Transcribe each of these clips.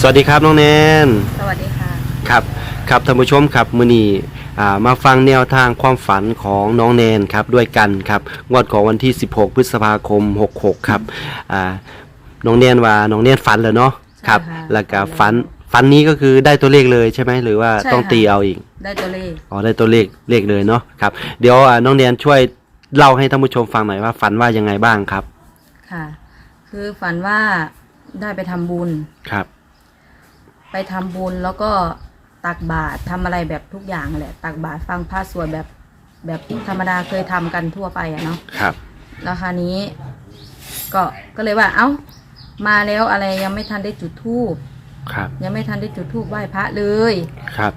สวัสดีครับน้องแนน สวัสดีค่ะ ครับ ครับท่านผู้ชมครับมือนี้อ่ามาฟังแนวทางความฝันของน้องแนนครับด้วยกันครับงวดของวันที่ 16 พฤษภาคม 66 ครับอ่าน้องแนนว่าน้องแนนฝันแล้วเนาะครับใช่ค่ะ แล้วก็ฝันฝันนี้ก็คือได้ตัวเลขเลยใช่ไหมหรือว่าใช่ต้องค่ะตีเอาอีก ได้ตัวเลขอ๋อได้ตัวเลขเลขเลยเนาะครับเดี๋ยวอ่าน้องแนนช่วยเล่าให้ท่านผู้ชมฟังหน่อยว่าฝันว่ายังไงบ้างครับค่ะ คือฝันว่าได้ไปทำบุญ ครับ ไปทำบุญแล้วก็ตักบาตรทำอะไรแบบทุกอย่างแหละ ตักบาตรฟังพระสวดแบบแบบธรรมดาเคยทำกันทั่วไปอะเนาะครับ แล้วคราวนี้ ก็ก็เลยว่าเอ้ามาแล้วอะไรยังไม่ทันได้จุดธูปครับ ยังไม่ทันได้จุดธูปไหว้พระเลยครับ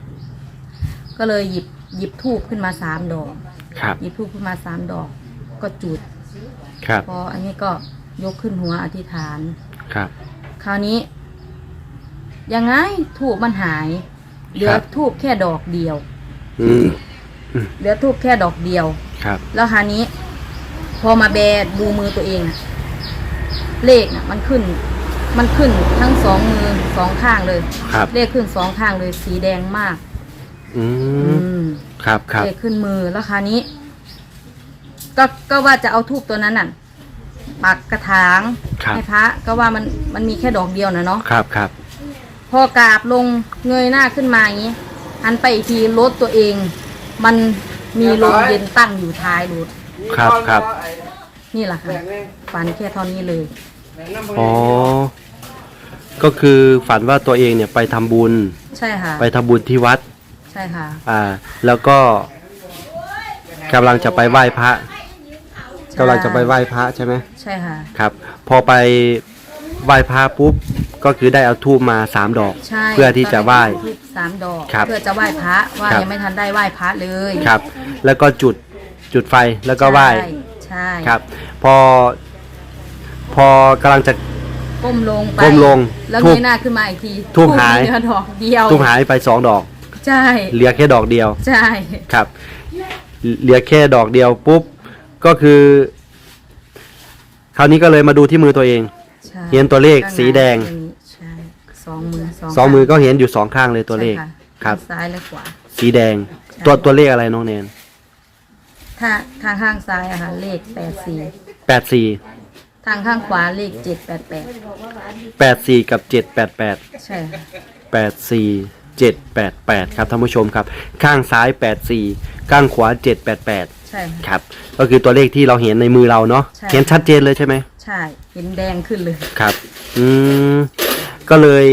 ก็เลยหยิบหยิบธูปขึ้นมาสามดอกครับหยิบธูปขึ้นมาสามดอก ก็จุดครับพออันนี้ก็ยกขึ้นหัวอธิษฐานครับ คราวนี้ ยังไงทูบมันหายเหลือครับ ทูบแค่ดอกเดียว อืมเหลือทูบแค่ดอกเดียว ครับ แล้วคราวนี้ พอมาแบดูมือตัวเองอะเลขน่ะ มันขึ้น มันขึ้นทั้งสองมือสองข้างเลย ครับ เลขขึ้นสองข้างเลยสีแดงมาก อือืมมครับครับ เลขขึ้นมือแล้วคราวนี้ ก็ก็ว่าจะเอาทูบตัวนั้นน่ะปักกระถางครับ ให้พระก็ว่ามันมันมีแค่ดอกเดียวนะเนาะครับครับ พอกราบลงเงยหน้าขึ้นมาอย่างนี้หันไปอีกทีรถตัวเอง มันมีลมเย็นตั้งอยู่ท้ายรถครับครับนี่แหละค่ะฝันแค่เท่านี้เลยอ๋อก็คือฝันว่าตัวเองเนี่ยไปทำบุญ ใช่ค่ะ ไปทำบุญที่วัด ใช่ค่ะ อ่า แล้วก็กำลังจะไปไหว้พระกำลังจะไปไหว้พระใช่ไหมใช่ค่ะ ครับ พอไปไหว้พระปุ๊บ ก็คือได้เอาทูบมาสามดอก ใช่เพื่อที่จะไหว้ ทูบสามดอกครับเพื่อจะไหว้พระว่าครับ ยังไม่ทันได้ไหว้พระเลยครับ แล้วก็จุดจุดไฟแล้วก็ไหว้ใช่ใช่ครับ พอ พอกำลังจะ ก้มลงไปก้มลงแล้วทูเงบยหน้าขึ้นมาอีกทีทูบหายเหลือดอกเดียวทูบหายไปสองดอก ใช่เหลือแค่ดอกเดียว ใช่ ครับ เหลือแค่ดอกเดียวปุ๊บ ก็คือ คราวนี้ก็เลยมาดูที่มือตัวเอง ใช่เห็นตัวเลขสีแดงใช่ส องมือสองสองมือก็ข้าเห็นอยู่สองข้างเลยตัวเลข ใช่ะครับ ซ้ายและขวา สีแดง ใช่ ตัวตัวเลขอะไรน้องเนนถ้าทางข้างซ้ายอะค่ะเลขแปดสี่แปดสี่ทางข้างขวาเลขเจ็ดแปดแปดแปดสี่กับเจ็ดแปดแปด ใช่ค่ะแปดสี่เจ็ดแปดแปดครับท่านผู้ชมครับ ข้างซ้ายแปดสี่ข้างขวาเจ็ดแปดแปดใช่ค่ะครับ ก็คือตัวเลขที่เราเห็นในมือเราเนาะใช่ เห็นชัดเจนเลยใช่ไหมใช่ เห็นแดงขึ้นเลย ครับ อืม ก็เลย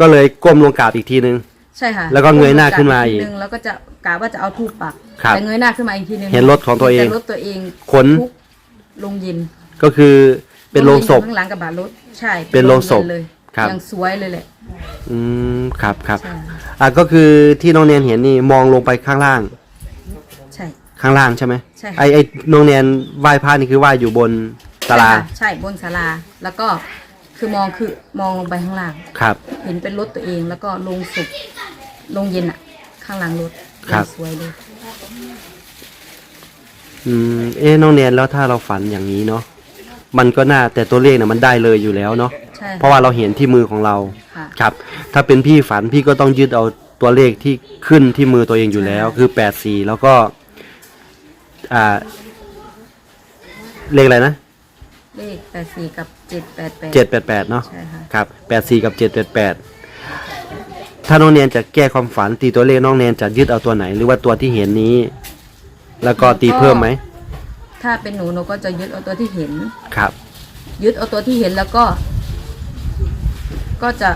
ก็เลยก้มลงกราบอีกทีนึง ใช่ค่ะแล้วก็เงยหน้าขึ้นมาอีกทีนึงแล้วก็จะกะว่าจะเอาทูบปักครับ แต่เงยหน้าขึ้นมาอีกทีนึงเห็นรถของตัวเอง แต่รถตัวเองขน ทุกลงเย็นก็คือเป็นโรงศพ ข้างหลังกับบาดรถใช่เป็นโรงศพย็นเลยครับ ยังสวยเลยแหละอืมครับครับ ใช่อะก็คือที่น้องเนียนเห็นนี่มองลงไปข้างล่าง ใช่ ข้างล่างใช่ไหมใช่ค่ะ ไอไอน้องเนียนไหว้พระนี่คือไหว้อยู่บนศาลา ใช่ค่ะใช่บนศาลาแล้วก็ คือมองคือมองลงไปข้างล่าง ครับ เห็นเป็นรถตัวเองแล้วก็ลงสุกลงเย็นอะข้างหลังรถครับยังสวยเลยอืมเอ๊ะน้องเนียนแล้วถ้าเราฝันอย่างนี้เนาะมันก็น่าแต่ตัวเลขเนี่ยมันได้เลยอยู่แล้วเนาะใช่เพราะว่าเราเห็นที่มือของเรา ค่ะ ครับ ถ้าเป็นพี่ฝันพี่ก็ต้องยึดเอาตัวเลขที่ขึ้นที่มือตัวเองอยู่แล้ว คือแปดสี่แล้วก็ อ่า เลขอะไรนะ เลขแปดสี่กับ เจ็ดแปดแปดเจ็ดแปดแปดเนาะใช่ค่ะครับแปดสี่กับเจ็ดแปดแปดถ้าน้องเนียนจะแก้ความฝันตีตัวเลขน้องเนียนจะยึดเอาตัวไหน หรือว่าตัวที่เห็นนี้ แล้วก็ตีเพิ่มไหมถ้าเป็นหนูหนูก็จะยึดเอาตัวที่เห็น ครับ ยึดเอาตัวที่เห็นแล้วก็ ก็จะ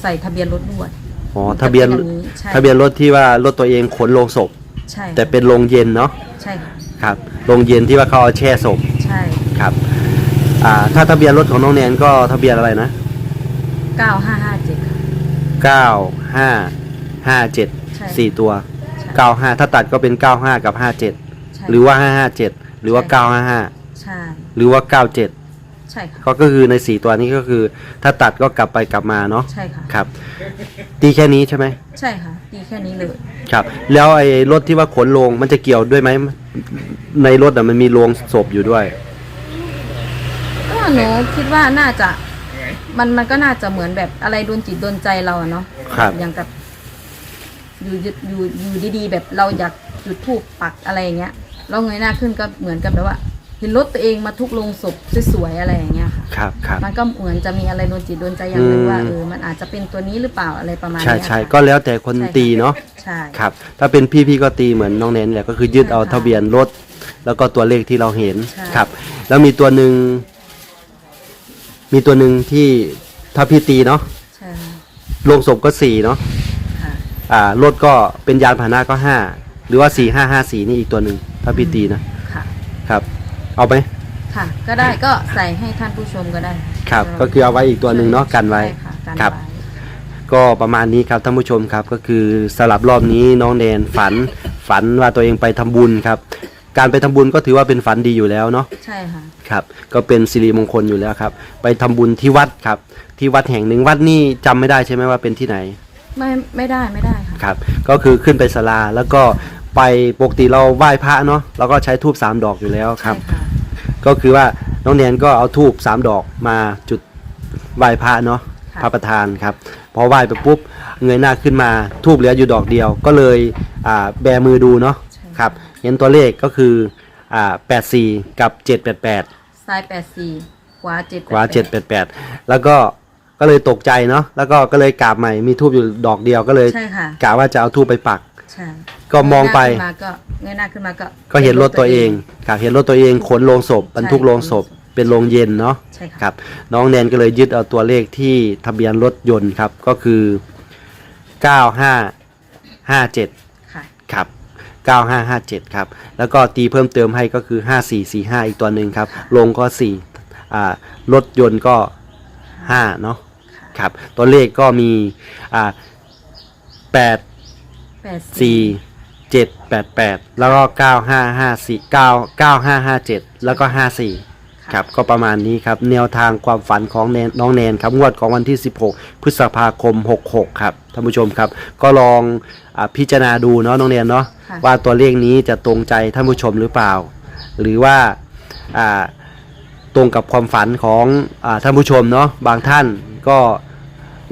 ใส่ทะเบียนรถด้วย อ๋อทะเบียนจะเป็นอย่างนี้ใช่ ทะเบียนรถที่ว่ารถตัวเองขนลงศพ ใช่แต่เป็นโรงเย็นเนาะใช่ค่ะครับโรงเย็นที่ว่าเขาเอาแช่ศพใช่ ครับ อ่า ถ้าทะเบียนรถของน้องแนนก็ทะเบียนอะไรนะเก้าห้าห้าเจ็ดค่ะ เก้าห้าห้าเจ็ดใช่ สี่ตัวใช่เก้าห้าถ้าตัดก็เป็นเก้าห้ากับห้าเจ็ดใช่หรือว่าห้าห้าเจ็ดหรือว่าใช่เก้าห้าห้าใช่หรือว่าเก้าเจ็ดใช่ค่ะก็ก็คือในสี่ตัวนี้ก็คือ ถ้าตัดก็กลับไปกลับมาเนาะใช่ค่ะ ครับ ตีแค่นี้ใช่ไหมใช่ค่ะดีแค่นี้เลย ครับ แล้วไอ้รถที่ว่าขนลงมันจะเกี่ยวด้วยไหมในรถอะมันมีโรงศพอยู่ด้วยก็ หนูคิดว่าน่าจะ มันมันก็น่าจะเหมือนแบบอะไรโดนจิตโดนใจเราอะเนาะครับ อย่างกับ อยู่อยู่อยู่อยู่ดีๆ แบบเราอยากจุดธูปปักอะไรอย่างเงี้ยเราเงยหน้าขึ้นก็เหมือนกับแบบว่าเห็นรถตัวเองมาทุกโรงศพสวยๆอะไรอย่างเงี้ยค่ะ ครับครับ มันก็เหมือนจะมีอะไรโดนจิตโดนใจอย่างหนึ่งอืมว่าเออมันอาจจะเป็นตัวนี้หรือเปล่าอะไรประมาณใช่เนี้ยใช่ค่ะก็แล้วแต่คนใช่ค่ะตีเนาะใช่ ครับ ถ้าเป็นพี่พี่ก็ตีเหมือนน้องเน้นแหละก็คือยึดใช่เอาค่ะทะเบียนรถ แล้วก็ตัวเลขที่เราเห็นใช่ ครับ แล้วมีตัวหนึ่ง มีตัวหนึ่งที่ถ้าพี่ตีเนาะใช่ค่ะลงศพก็สี่เนาะค่ะอ่ารถก็เป็นยานพาหนะก็ห้าหรือว่าสี่ห้าห้าสี่นี่อีกตัวหนึ่งถ้าพี่ตีนะค่ะ ครับ เอาไหมค่ะ ก็ได้ก็ใส่ให้ท่านผู้ชมก็ได้ครับ ก็คือเอาไว้อีกตัวหนึ่งเนาะกันไว้ ใช่ค่ะกันครับ ไว้ ก็ประมาณนี้ครับท่านผู้ชมครับก็คือสลับรอบนี้น้องแนนฝันฝันว่าตัวเองไปทำบุญครับ การไปทำบุญก็ถือว่าเป็นฝันดีอยู่แล้วเนาะใช่ค่ะ ครับ ก็เป็นสิริมงคลอยู่แล้วครับ ไปทำบุญที่วัดครับ ที่วัดแห่งหนึ่งวัดนี่จำไม่ได้ใช่ไหมว่าเป็นที่ไหน ไม่ไม่ได้ไม่ได้ค่ะ ครับก็คือขึ้นไปศาลาแล้วก็ไปปกติเราไหว้พระเนาะเราก็ใช้ทูบสามดอกอยู่แล้วครับ ใช่ค่ะก็คือว่าน้องแนนก็เอาทูบสามดอกมาจุดไหว้พระเนาะค่ะ พระประธานครับพอไหว้ไปปุ๊บเงยหน้าขึ้นมาทูบเหลืออยู่ดอกเดียว ก็เลยอ่าแบมือดูเนาะใช่ครับ เห็นตัวเลขก็คืออ่าแปดสี่กับเจ็ดแปดแปดซ้ายแปดสี่ขวาเจ็ดขวาเจ็ดแปดแปดแล้วก็ก็เลยตกใจเนาะแล้วก็ก็เลยกราบใหม่มีทูบอยู่ดอกเดียวก็เลยใช่ค่ะกะว่าจะเอาทูบไปปัก ใช่ก็มองไปเยหน้าขึ้นมาก็เงยหน้าขึ้นมาก็ก็เห็นรถตัวเองครับเห็นรถตัวเองขนโลงศพบรรทุกโลงศพเป็นโลงเย็นเนาะ ใช่ค่ะครับน้องแนนก็เลยยึดเอาตัวเลขที่ทะเบียนรถยนต์ครับก็คือ 9557 ค่ะ ครับ 9557 ครับ แล้วก็ตีเพิ่มเติมให้ก็คือ 5445 อีกตัวหนึ่งครับ ลงก็ 4 อ่า รถยนต์ก็ 5 เนาะครับ ตัวเลขก็มี อ่า8แปด4 7 8 8 แล้วก็ 9554 9 9557 แล้วก็ 54 ครับก็ประมาณนี้ครับ แนวทางความฝันของแนนน้องแนนครับงวดของวันที่ 16 พฤษภาคม 66 ครับท่านผู้ชมครับ ก็ลองอาพิจารณาดูเนาะน้องแนนเนาะค่ะ ว่าตัวเลขนี้จะตรงใจท่านผู้ชมหรือเปล่า หรือว่าอ่าตรงกับความฝันของอาท่านผู้ชมเนาะบางท่านก็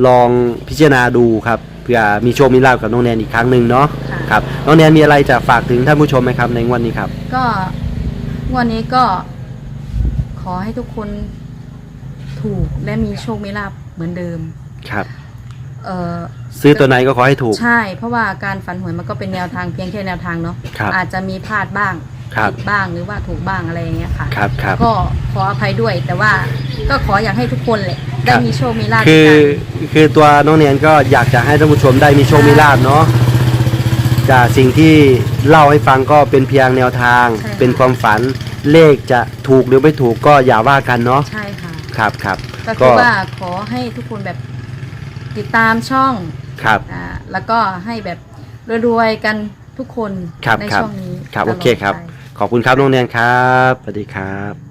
ลองพิจารณาดูครับเพื่อมีโชคมีลาภกับน้องแนนอีกครั้งหนึ่งเนาะค่ะ ครับน้องแนนมีอะไรจะฝากถึงท่านผู้ชมไหมครับในงวันนี้ครับ ก็งวันนี้ก็ ขอให้ทุกคนถูกและมีโชคมีลาภเหมือนเดิม ครับ เออซื้อตัวไหนก็ขอให้ถูก ใช่ เพราะว่าการฝันหวยมันก็เป็นแนวทางเพียงแค่แนวทางเนาะครับอาจจะมีพลาดบ้างครับ ผิดบ้างหรือว่าถูกบ้างอะไรอย่างเงี้ยค่ะ ครับครับ ก็ขออภัยด้วย แต่ว่าก็ขออยากให้ทุกคนแหละได้ครับมีโชคมีลาภคือกัน คือตัวน้องเนียนก็อยากจะให้ท่านผู้ชมได้มีโชคมีลาบเนาะจากสิ่งที่เล่าให้ฟังก็เป็นเพียงแนวทาง ใช่ค่ะ เป็นความฝัน เลขจะถูกหรือไม่ถูกก็อย่าว่ากันเนาะใช่ค่ะครับครับก็คือว่าขอให้ทุกคนแบบติดตามช่องครับอ่าแล้วก็ให้แบบรวยๆกันทุกคนครับในครับช่องนี้ครับตลโอดเคครับไปขอบคุณครับน้องเนียนครับสวัสดีครับ